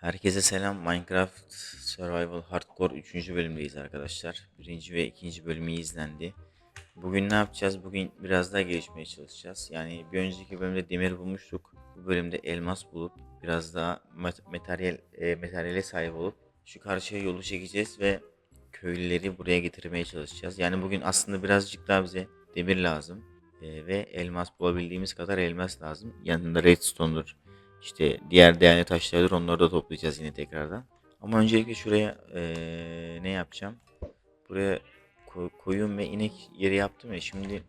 Herkese selam. Minecraft Survival Hardcore 3. bölümdeyiz arkadaşlar. Birinci ve ikinci bölümü izlendi. Bugün ne yapacağız? Bugün biraz daha gelişmeye çalışacağız. Yani bir önceki bölümde demir bulmuştuk. Bu bölümde elmas bulup biraz daha mat- materyal e, materyale sahip olup şu karşıya yolu çekeceğiz ve köylüleri buraya getirmeye çalışacağız. Yani bugün aslında birazcık daha bize demir lazım. E, ve elmas bulabildiğimiz kadar elmas lazım. Yanında redstone'dur, işte diğer değerli taşlardır onları da toplayacağız yine tekrardan. Ama öncelikle şuraya eee, ne yapacağım? Buraya ko- koyun ve inek yeri yaptım ya şimdi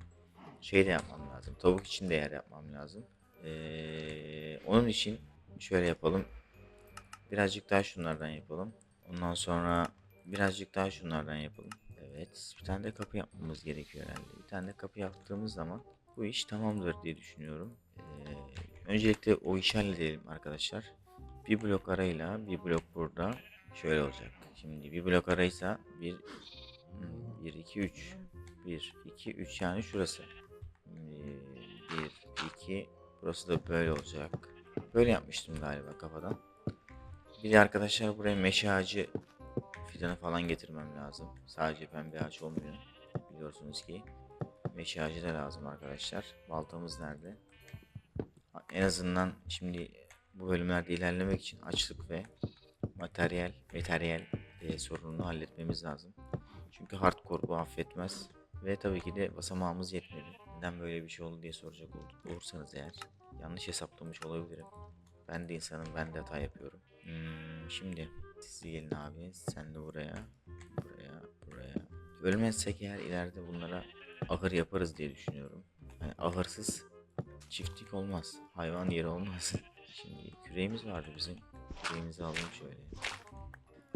şey de yapmam lazım. Tavuk için de yer yapmam lazım. Eee, onun için şöyle yapalım. Birazcık daha şunlardan yapalım. Ondan sonra birazcık daha şunlardan yapalım. Evet, bir tane de kapı yapmamız gerekiyor herhalde. Bir tane de kapı yaptığımız zaman bu iş tamamdır diye düşünüyorum. Eee, öncelikle o işi halledelim arkadaşlar. Bir blok arayla bir blok burada şöyle olacak. Şimdi bir blok araysa bir 1 2 3 1 2 3 yani şurası. 1 2 burası da böyle olacak. Böyle yapmıştım galiba kafadan. Bir de arkadaşlar buraya meşe ağacı fidanı falan getirmem lazım. Sadece pembe ağaç olmuyor. Biliyorsunuz ki meşe ağacı da lazım arkadaşlar. Baltamız nerede? En azından şimdi bu bölümlerde ilerlemek için açlık ve materyal, materyal e, sorununu halletmemiz lazım. Çünkü hardcore bu affetmez. Ve tabii ki de basamağımız yetmedi. Neden böyle bir şey oldu diye soracak ol- olursanız eğer yanlış hesaplamış olabilirim. Ben de insanım, ben de hata yapıyorum. Hmm, şimdi siz gelin abi, sen de buraya, buraya, buraya. Ölmezsek eğer ileride bunlara ahır yaparız diye düşünüyorum. Yani ahırsız çiftlik olmaz. Hayvan yeri olmaz. Şimdi küreğimiz vardı bizim. Küreğimizi alalım şöyle.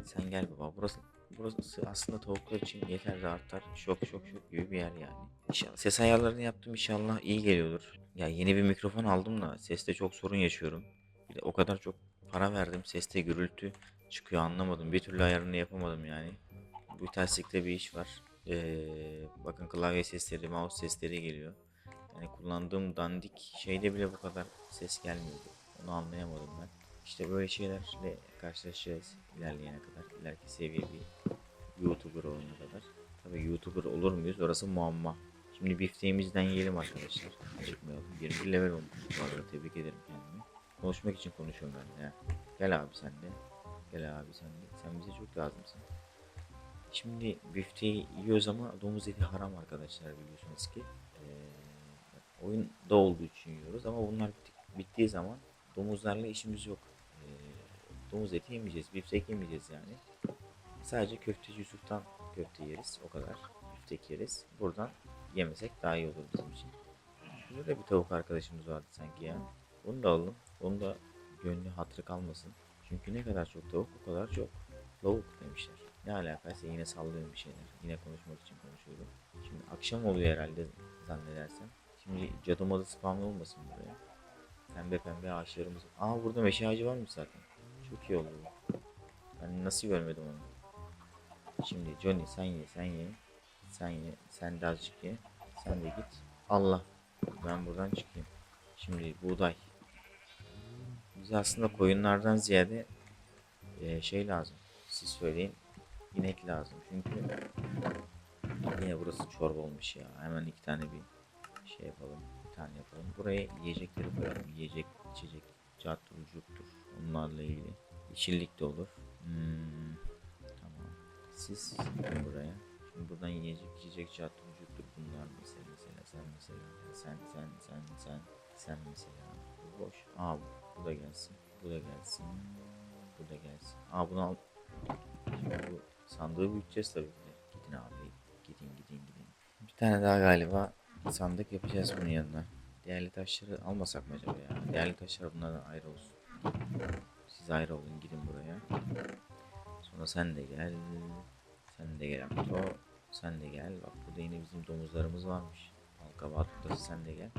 Sen gel baba. Burası burası aslında tavuklar için yeterli artar. Şok şok şok gibi bir yer yani. İnşallah ses ayarlarını yaptım inşallah iyi geliyordur. Ya yeni bir mikrofon aldım da seste çok sorun yaşıyorum. Bir de o kadar çok para verdim. Seste gürültü çıkıyor anlamadım. Bir türlü ayarını yapamadım yani. Bu terslikte bir iş var. Ee, bakın klavye sesleri, mouse sesleri geliyor. Yani kullandığım dandik şeyde bile bu kadar ses gelmiyordu. Onu anlayamadım ben. İşte böyle şeylerle karşılaşacağız ilerleyene kadar. İleriki seviye bir YouTuber olana kadar. Tabii YouTuber olur muyuz? Orası muamma. Şimdi bifteğimizden yiyelim arkadaşlar. Acıkmayalım. 21 level olmuş. Bu arada tebrik ederim kendimi. Konuşmak için konuşuyorum ben ha. Gel abi sen de. Gel abi sen de. Sen bize çok lazımsın. Şimdi bifteyi yiyoruz ama domuz eti haram arkadaşlar biliyorsunuz ki. Oyunda olduğu için yiyoruz ama bunlar bitti- bittiği zaman domuzlarla işimiz yok. Ee, domuz eti yemeyeceğiz, biftek yemeyeceğiz yani. Sadece köfteci Yusuf'tan köfte yeriz o kadar. Biftek yeriz. Buradan yemesek daha iyi olur bizim için. Şurada da bir tavuk arkadaşımız vardı sanki ya. Onu da alalım. Onu da gönlü hatırı kalmasın. Çünkü ne kadar çok tavuk o kadar çok lavuk demişler. Ne alakaysa yine sallıyorum bir şeyler. Yine konuşmak için konuşuyorum. Şimdi akşam oluyor herhalde zannedersem. Şimdi cadı madı spam olmasın buraya. Pembe pembe ağaçlarımız. Aa burada meşe ağacı varmış zaten. Çok iyi oldu. Ben nasıl görmedim onu. Şimdi Johnny sen ye sen ye. Sen ye. Sen de azıcık ye. Sen de git. Allah. Ben buradan çıkayım. Şimdi buğday. Bize aslında koyunlardan ziyade e, şey lazım. Siz söyleyin. İnek lazım. Çünkü yine burası çorba olmuş ya. Hemen iki tane bir şey yapalım. Bir tane yapalım. Buraya yiyecekleri koyalım. Yiyecek, içecek, carttır, curttur. Onlarla ilgili. İçillik de olur. Hmm, tamam. Siz buraya. Şimdi buradan yiyecek, içecek, carttır, curttur. Bunlar mesela, mesela, sen mesela. Sen, sen, sen, sen. Sen mesela. Boş. Aa bu, bu da gelsin. Bu da gelsin. Bu da gelsin. Aa bunu al. Şimdi bu sandığı büyüteceğiz tabii ki. Gidin abi. Gidin gidin gidin. Bir tane daha galiba sandık yapacağız bunun yanına. Değerli taşları almasak mı acaba ya? Değerli taşlar bunlardan ayrı olsun. Siz ayrı olun gidin buraya. Sonra sen de gel. Sen de gel Amto. Sen de gel. Bak burada yine bizim domuzlarımız varmış. Balkabağı tutarız sen de gel.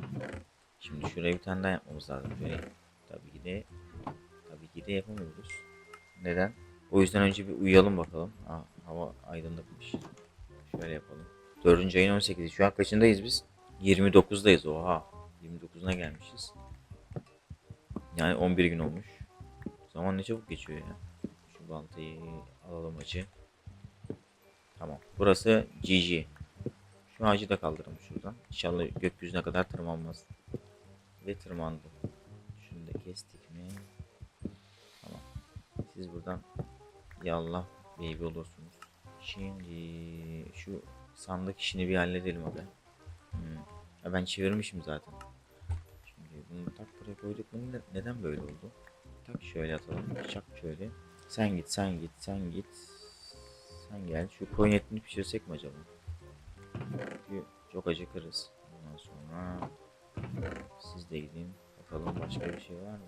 Şimdi şuraya bir tane daha yapmamız lazım. Şöyle. Tabii ki de tabii ki de yapamıyoruz. Neden? O yüzden önce bir uyuyalım bakalım. Aa, hava aydınlıkmış. Şöyle yapalım. 4. ayın 18'i. Şu an kaçındayız biz? 29'dayız. Oha. 29'una gelmişiz. Yani 11 gün olmuş. Zaman ne çabuk geçiyor ya. Şu baltayı alalım acı. Tamam. Burası GG. Şu ağacı da kaldıralım şuradan. İnşallah gökyüzüne kadar tırmanmaz. Ve tırmandı. Şunu da kestik mi? Tamam. Siz buradan yallah baby olursunuz. Şimdi şu sandık işini bir halledelim abi. Ya ben çevirmişim zaten. Şimdi bunu tak buraya koyduk. Bunu ne- neden böyle oldu? Tak şöyle atalım. Çak şöyle. Sen git, sen git, sen git. Sen gel. Şu koyun etini pişirsek mi acaba? Çünkü çok acıkırız. Ondan sonra siz de gidin. Bakalım başka bir şey var mı?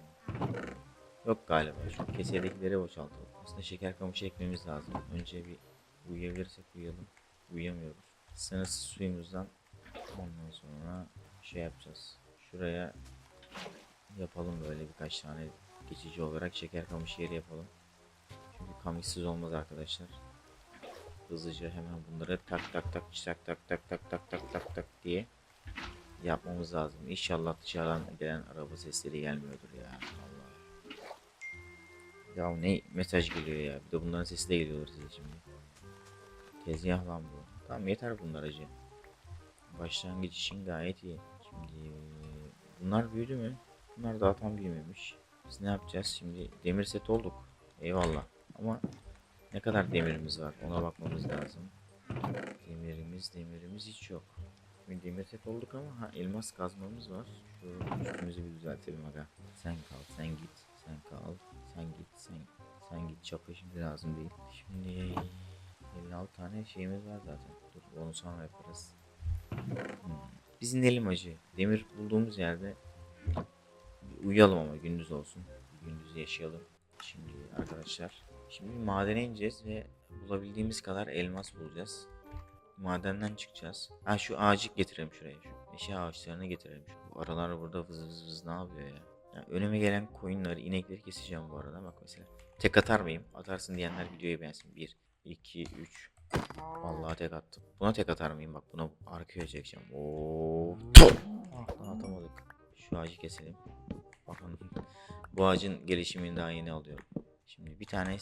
Yok galiba. Şu kesedekileri boşaltalım. Aslında şeker kamışı ekmemiz lazım. Önce bir uyuyabilirsek uyuyalım. Uyuyamıyoruz. Sınırsız suyumuzdan ondan sonra şey yapacağız. Şuraya yapalım böyle birkaç tane geçici olarak şeker kamışı yeri yapalım. Çünkü kamışsız olmaz arkadaşlar. Hızlıca hemen bunları tak tak tak tak tak tak tak tak tak tak tak diye yapmamız lazım. İnşallah dışarıdan gelen araba sesleri gelmiyordur ya. Allah. Ya ne mesaj geliyor ya. Bir de bunların sesi de geliyor size şimdi. Tezgah lan bu. Tamam yeter bunlar acı. Başlangıç için gayet iyi. Şimdi bunlar büyüdü mü? Bunlar daha tam büyümemiş. Biz ne yapacağız? Şimdi demir set olduk. Eyvallah. Ama ne kadar demirimiz var ona bakmamız lazım. Demirimiz demirimiz hiç yok. Şimdi demir set olduk ama ha, elmas kazmamız var. Şu üstümüzü bir düzeltelim aga. Sen kal, sen git, sen kal, sen git, sen sen git. Çapa şimdi lazım değil. Şimdi 56 tane şeyimiz var zaten. Dur onu sonra yaparız. Biz inelim acı. Demir bulduğumuz yerde uyuyalım ama gündüz olsun. Gündüz yaşayalım. Şimdi arkadaşlar. Şimdi madene ineceğiz ve bulabildiğimiz kadar elmas bulacağız. Madenden çıkacağız. Ha şu ağacı getirelim şuraya. Şu meşe ağaçlarını getirelim. Bu aralar burada vız vız vız ne yapıyor ya? ya önüme gelen koyunları, inekleri keseceğim bu arada. Bak mesela. Tek atar mıyım? Atarsın diyenler videoyu beğensin. 1, 2, 3. Vallahi tek attım. Buna tek atar mıyım? Bak buna arkaya çekeceğim. Oo. Ah, lan atamadık. Şu ağacı keselim. Bakın. Bu ağacın gelişimini daha yeni alıyorum. Şimdi bir tane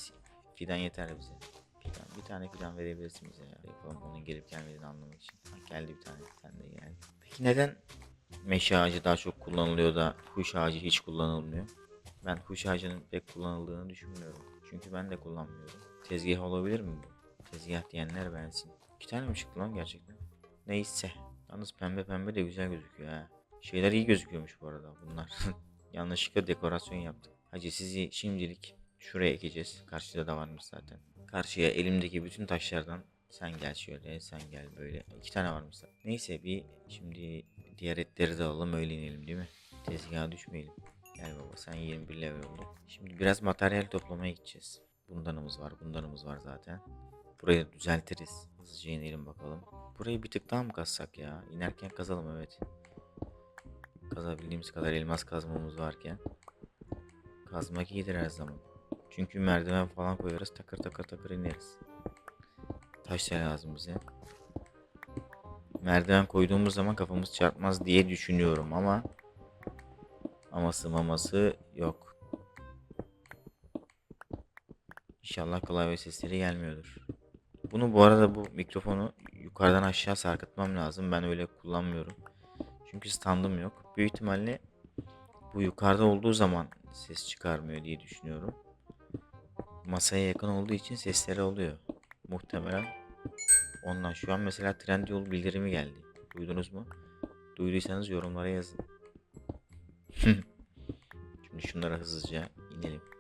fidan yeter bize. Fidan, bir tane fidan verebilirsin bize ya. Yapalım onun gelip gelmediğini anlamak için. Ha, geldi bir tane. Sen de gel. Peki neden meşe ağacı daha çok kullanılıyor da huş ağacı hiç kullanılmıyor? Ben huş ağacının pek kullanıldığını düşünmüyorum. Çünkü ben de kullanmıyorum. Tezgah olabilir mi bu? Tezgah diyenler beğensin. İki tane mi çıktı lan gerçekten? Neyse. Yalnız pembe pembe de güzel gözüküyor ha. Şeyler iyi gözüküyormuş bu arada bunlar. Yanlışlıkla dekorasyon yaptık. Hacı sizi şimdilik şuraya ekeceğiz. Karşıda da varmış zaten. Karşıya elimdeki bütün taşlardan sen gel şöyle, sen gel böyle. İki tane varmış zaten. Neyse bir şimdi diğer etleri de alalım öyle inelim değil mi? Tezgaha düşmeyelim. Gel baba sen 21 level oldun. Şimdi biraz materyal toplamaya gideceğiz. Bundanımız var, bundanımız var zaten. Burayı düzeltiriz. Hızlıca inelim bakalım. Burayı bir tık daha mı kazsak ya? İnerken kazalım evet. Kazabildiğimiz kadar elmas kazmamız varken. Kazmak iyidir her zaman. Çünkü merdiven falan koyarız takır takır takır ineriz. Taş da lazım bize. Merdiven koyduğumuz zaman kafamız çarpmaz diye düşünüyorum ama aması maması yok. İnşallah klavye sesleri gelmiyordur. Bunu bu arada bu mikrofonu yukarıdan aşağı sarkıtmam lazım. Ben öyle kullanmıyorum. Çünkü standım yok. Büyük ihtimalle bu yukarıda olduğu zaman ses çıkarmıyor diye düşünüyorum. Masaya yakın olduğu için sesleri oluyor. Muhtemelen ondan şu an mesela Trendyol bildirimi geldi. Duydunuz mu? Duyduysanız yorumlara yazın. Şimdi şunlara hızlıca inelim.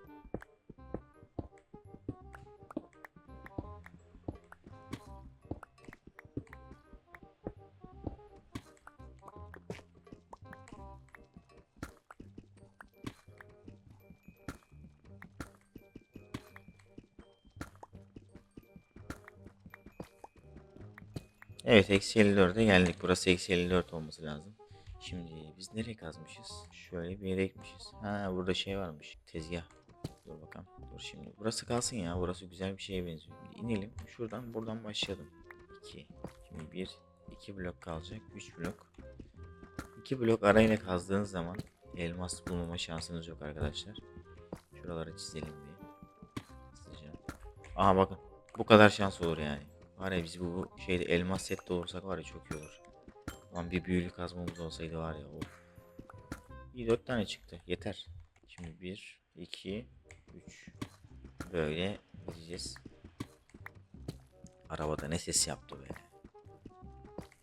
Evet eksi 54'e geldik. Burası eksi 54 olması lazım. Şimdi biz nereye kazmışız? Şöyle bir yere gitmişiz. Ha burada şey varmış. Tezgah. Dur bakalım. Dur şimdi. Burası kalsın ya. Burası güzel bir şeye benziyor. Şimdi inelim. Şuradan buradan başlayalım. 2. Şimdi 1 2 blok kalacak. 3 blok. 2 blok arayla kazdığınız zaman elmas bulmama şansınız yok arkadaşlar. Şuraları çizelim bir. Hızlıca. Aha bakın. Bu kadar şans olur yani. Var ya biz bu şeyde elmas sette olursak var ya çok iyi olur. Lan bir büyülü kazmamız olsaydı var ya of. İyi dört tane çıktı. Yeter. Şimdi bir, iki, üç. Böyle gideceğiz. Arabada ne ses yaptı be.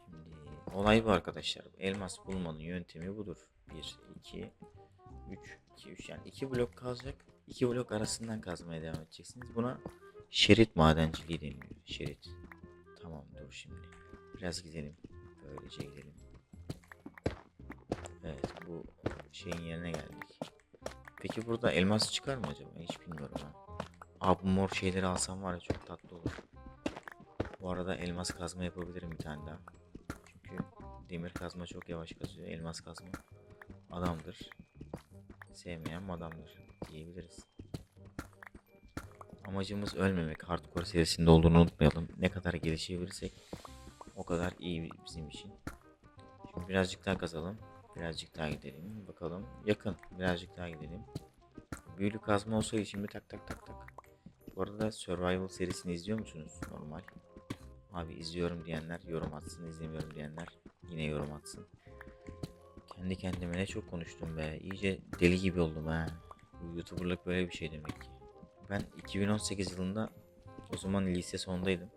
Şimdi olay bu arkadaşlar. Elmas bulmanın yöntemi budur. 1, 2, 3, 2, 3 yani 2 blok kazacak. 2 blok arasından kazmaya devam edeceksiniz. Buna şerit madenciliği deniyor. Şerit. Tamam dur şimdi. Biraz gidelim. Böylece gidelim. Evet bu şeyin yerine geldik. Peki burada elmas çıkar mı acaba? Hiç bilmiyorum ha. Aa bu mor şeyleri alsam var ya çok tatlı olur. Bu arada elmas kazma yapabilirim bir tane daha. Çünkü demir kazma çok yavaş kazıyor. Elmas kazma adamdır. Sevmeyen adamdır diyebiliriz. Amacımız ölmemek. Hardcore serisinde olduğunu unutmayalım. Ne kadar gelişebilirsek o kadar iyi bizim için. Şimdi birazcık daha kazalım. Birazcık daha gidelim. Bakalım. Yakın. Birazcık daha gidelim. Büyülü kazma olsaydı şimdi tak tak tak tak. Bu arada Survival serisini izliyor musunuz? Normal. Abi izliyorum diyenler yorum atsın. izlemiyorum diyenler yine yorum atsın. Kendi kendime ne çok konuştum be. İyice deli gibi oldum ha. Bu YouTuber'lık böyle bir şey demek ki. Ben 2018 yılında o zaman lise sondaydım.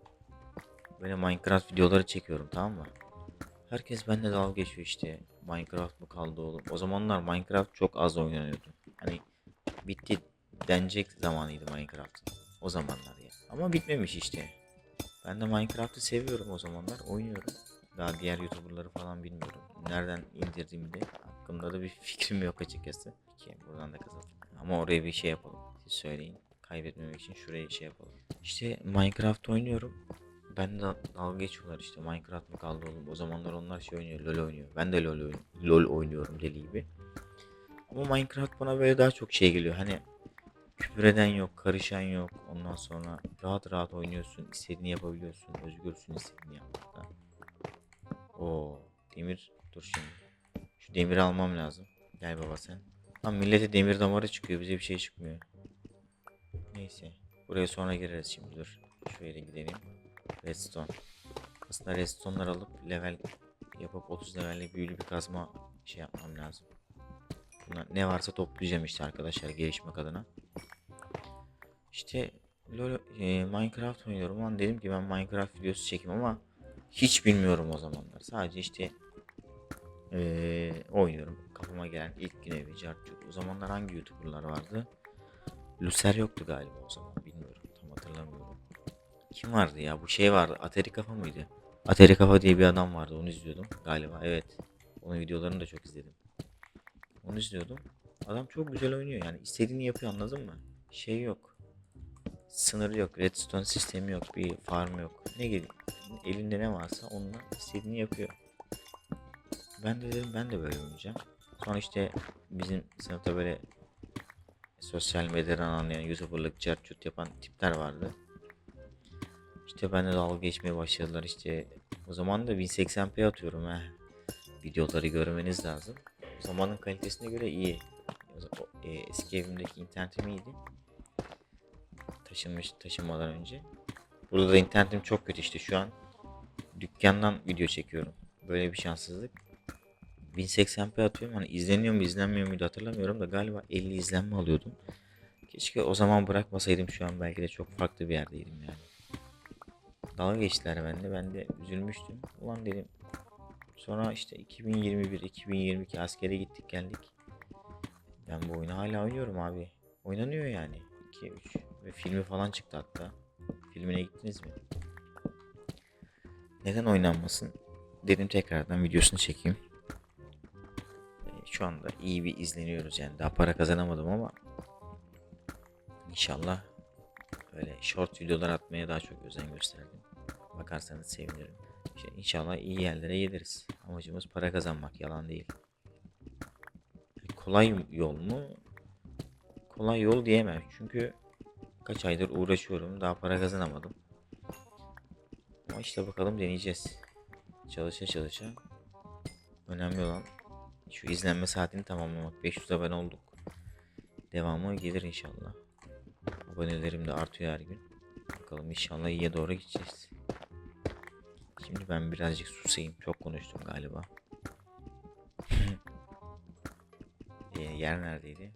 Böyle Minecraft videoları çekiyorum tamam mı? Herkes benimle dalga geçiyor işte. Minecraft mı kaldı oğlum? O zamanlar Minecraft çok az oynanıyordu. Hani bitti denecek zamanıydı Minecraft. O zamanlar ya. Ama bitmemiş işte. Ben de Minecraft'ı seviyorum o zamanlar. Oynuyorum. Daha diğer YouTuber'ları falan bilmiyorum. Nereden indirdiğimi de hakkında da bir fikrim yok açıkçası. Peki buradan da kazalım. Ama oraya bir şey yapalım. Siz söyleyin. Kaybetmemek için şuraya şey yapalım. İşte Minecraft oynuyorum. Ben de dalga geçiyorlar işte Minecraft mı kaldı oğlum. O zamanlar onlar şey oynuyor, LoL oynuyor. Ben de LoL, oynuyorum, LoL oynuyorum deli gibi. Ama Minecraft bana böyle daha çok şey geliyor. Hani küfür eden yok, karışan yok. Ondan sonra rahat rahat oynuyorsun, istediğini yapabiliyorsun, özgürsün istediğini yapmakta. Oo, demir dur şimdi. Şu demiri almam lazım. Gel baba sen. Lan millete demir damarı çıkıyor, bize bir şey çıkmıyor. Neyse. Buraya sonra gireriz şimdi dur. Şöyle gidelim. Redstone. Aslında redstone'lar alıp level yapıp 30 levellik büyülü bir kazma şey yapmam lazım. Bunlar ne varsa toplayacağım işte arkadaşlar gelişmek adına. İşte LoL, e, Minecraft oynuyorum lan dedim ki ben Minecraft videosu çekeyim ama hiç bilmiyorum o zamanlar. Sadece işte e, oynuyorum. Kafama gelen ilk güne bir. O zamanlar hangi YouTuber'lar vardı? Lucer yoktu galiba o zaman bilmiyorum. Tam hatırlamıyorum. Kim vardı ya? Bu şey vardı. Ateri Kafa mıydı? Ateri Kafa diye bir adam vardı. Onu izliyordum galiba. Evet. Onun videolarını da çok izledim. Onu izliyordum. Adam çok güzel oynuyor yani. istediğini yapıyor anladın mı? Şey yok. Sınırı yok. Redstone sistemi yok. Bir farm yok. Ne gibi? Elinde ne varsa onunla istediğini yapıyor. Ben de dedim ben de böyle oynayacağım. Sonra işte bizim sınıfta böyle sosyal medyadan anlayan youtuberlık cartçut yapan tipler vardı. İşte benimle dalga geçmeye başladılar işte. O zaman da 1080p atıyorum ha. Videoları görmeniz lazım. O zamanın kalitesine göre iyi. E, eski evimdeki internetim iyiydi. Taşınmış taşınmadan önce. Burada da internetim çok kötü işte şu an. Dükkandan video çekiyorum. Böyle bir şanssızlık. 1080p atıyorum. Hani izleniyor mu izlenmiyor muydu hatırlamıyorum da galiba 50 izlenme alıyordum. Keşke o zaman bırakmasaydım şu an belki de çok farklı bir yerdeydim yani. Dalga geçtiler bende. Ben de üzülmüştüm. Ulan dedim. Sonra işte 2021, 2022 askere gittik geldik. Ben bu oyunu hala oynuyorum abi. Oynanıyor yani. 2, 3 ve filmi falan çıktı hatta. Filmine gittiniz mi? Neden oynanmasın? Dedim tekrardan videosunu çekeyim. Şu anda iyi bir izleniyoruz yani. Daha para kazanamadım ama inşallah öyle short videolar atmaya daha çok özen gösterdim. Bakarsanız sevinirim. İşte inşallah iyi yerlere geliriz. Amacımız para kazanmak, yalan değil. Kolay yol mu? Kolay yol diyemem. Çünkü kaç aydır uğraşıyorum. Daha para kazanamadım. Ama işte bakalım deneyeceğiz. Çalışa çalışa. Önemli olan şu izlenme saatini tamamlamak. 500 abone olduk. Devamı gelir inşallah. Abonelerim de artıyor her gün. Bakalım inşallah iyiye doğru gideceğiz. Şimdi ben birazcık susayım. Çok konuştum galiba. Ee, yer neredeydi?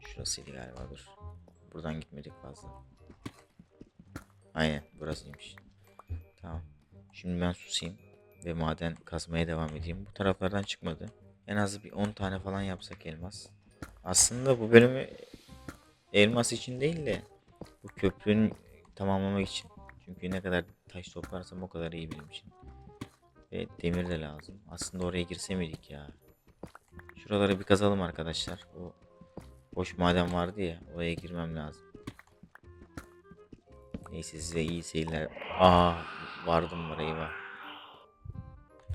Şurasıydı galiba dur. Buradan gitmedik fazla. Aynen burasıymış. Tamam. Şimdi ben susayım ve maden kazmaya devam edeyim. Bu taraflardan çıkmadı. En az bir 10 tane falan yapsak elmas. Aslında bu bölümü elmas için değil de bu köprünün tamamlamak için. Çünkü ne kadar taş toplarsam o kadar iyi benim için. Ve demir de lazım. Aslında oraya girse ya? Şuraları bir kazalım arkadaşlar. O boş maden vardı ya. Oraya girmem lazım. Neyse size iyi seyirler. Aa vardım buraya var.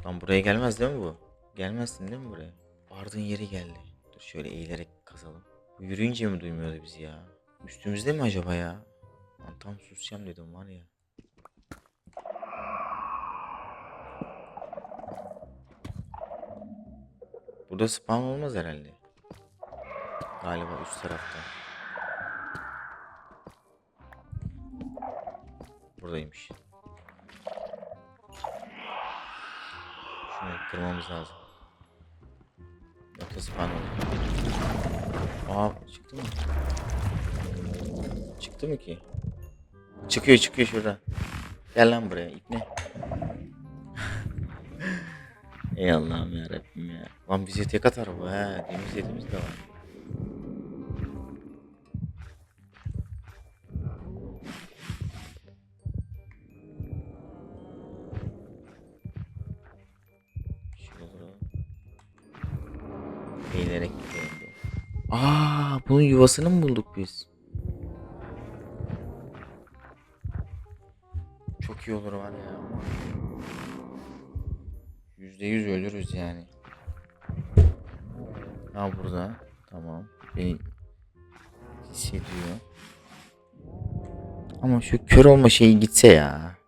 Lan buraya gelmez değil mi bu? Gelmezsin değil mi buraya? Vardığın yeri geldi. Dur şöyle eğilerek kazalım. Bu yürüyünce mi duymuyordu bizi ya? Üstümüzde mi acaba ya? Lan tam susacağım dedim var ya. Burada spawn olmaz herhalde. Galiba üst tarafta. Buradaymış. Şunu kırmamız lazım. Yoksa spawn olur. Aa çıktı mı? Çıktı mı ki? Çıkıyor çıkıyor şurada. Gel lan buraya ipne. Ey Allah'ım ya Rabbim ya. Lan bize tek atar bu ha. Deniz yetimiz de var. Eğilerek de. Aa, bunun yuvasını mı bulduk biz? Çok iyi olur var ya. Yüzde yüz ölürüz yani. Ha burada. Tamam. Beni hissediyor. Ama şu kör olma şeyi gitse ya.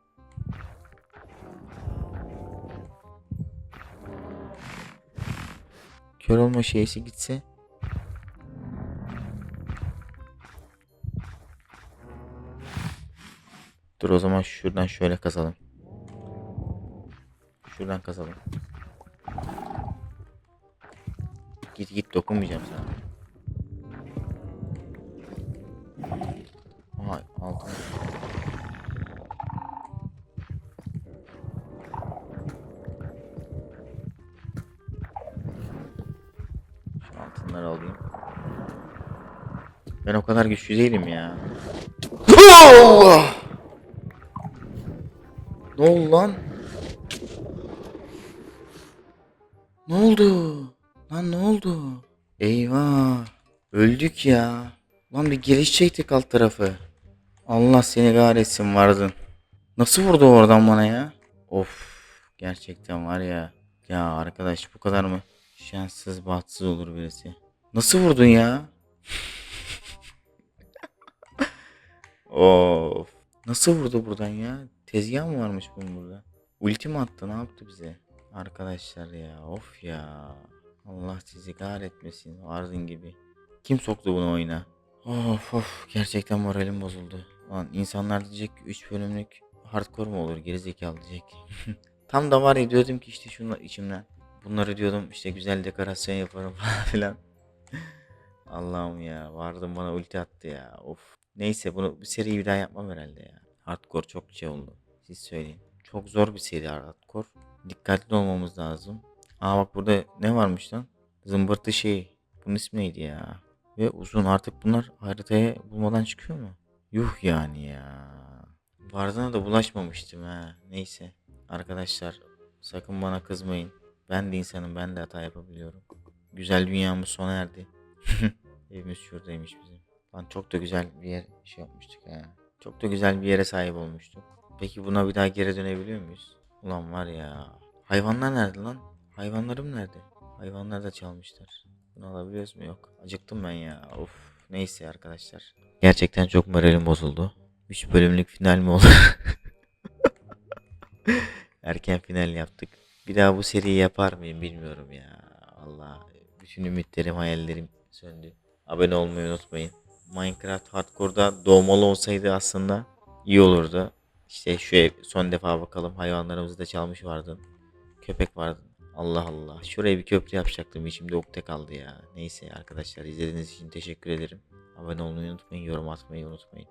Kör olma şeysi gitse. Dur o zaman şuradan şöyle kazalım. Şuradan kazalım. Git git dokunmayacağım sana. Altınları alayım. Ben o kadar güçlü değilim ya. Allah! Ne oldu lan? Ne oldu? Lan ne oldu? Eyvah. Öldük ya. Lan bir giriş çektik alt tarafı. Allah seni kahretsin vardın. Nasıl vurdu oradan bana ya? Of. Gerçekten var ya. Ya arkadaş bu kadar mı? Şanssız bahtsız olur birisi. Nasıl vurdun ya? of. Nasıl vurdu buradan ya? Tezgah mı varmış bunun burada? Ulti mi attı ne yaptı bize? Arkadaşlar ya of ya. Allah sizi kahretmesin Ardın gibi. Kim soktu bunu oyuna? Of of gerçekten moralim bozuldu. Lan insanlar diyecek 3 bölümlük hardcore mu olur gerizekalı diyecek. Tam da var ya diyordum ki işte şunlar içimden. Bunları diyordum işte güzel dekorasyon yaparım falan filan. Allah'ım ya vardım bana ulti attı ya of. Neyse bunu bir seriyi bir daha yapmam herhalde ya. Hardcore çok şey oldu. Siz söyleyin. Çok zor bir seri hardcore. Dikkatli olmamız lazım. Aa bak burada ne varmış lan? Zımbırtı şey. Bunun ismi neydi ya? Ve uzun artık bunlar haritaya bulmadan çıkıyor mu? Yuh yani ya. Vardığına da bulaşmamıştım ha. Neyse. Arkadaşlar sakın bana kızmayın. Ben de insanım ben de hata yapabiliyorum. Güzel dünyamız sona erdi. Evimiz şuradaymış bizim. Lan çok da güzel bir yer şey yapmıştık ha. Çok da güzel bir yere sahip olmuştuk. Peki buna bir daha geri dönebiliyor muyuz? Ulan var ya. Hayvanlar nerede lan? Hayvanlarım nerede? Hayvanlar da çalmışlar. Bunu alabiliyoruz mu? Yok. Acıktım ben ya. Of. Neyse arkadaşlar. Gerçekten çok moralim bozuldu. 3 bölümlük final mi olur? Erken final yaptık. Bir daha bu seriyi yapar mıyım bilmiyorum ya. Allah. Bütün ümitlerim, hayallerim söndü. Abone olmayı unutmayın. Minecraft Hardcore'da doğmalı olsaydı aslında iyi olurdu. İşte şu ev, son defa bakalım hayvanlarımızı da çalmış vardı. Köpek vardı. Allah Allah. Şuraya bir köprü yapacaktım. İçimde ukde kaldı ya. Neyse arkadaşlar izlediğiniz için teşekkür ederim. Abone olmayı unutmayın. Yorum atmayı unutmayın.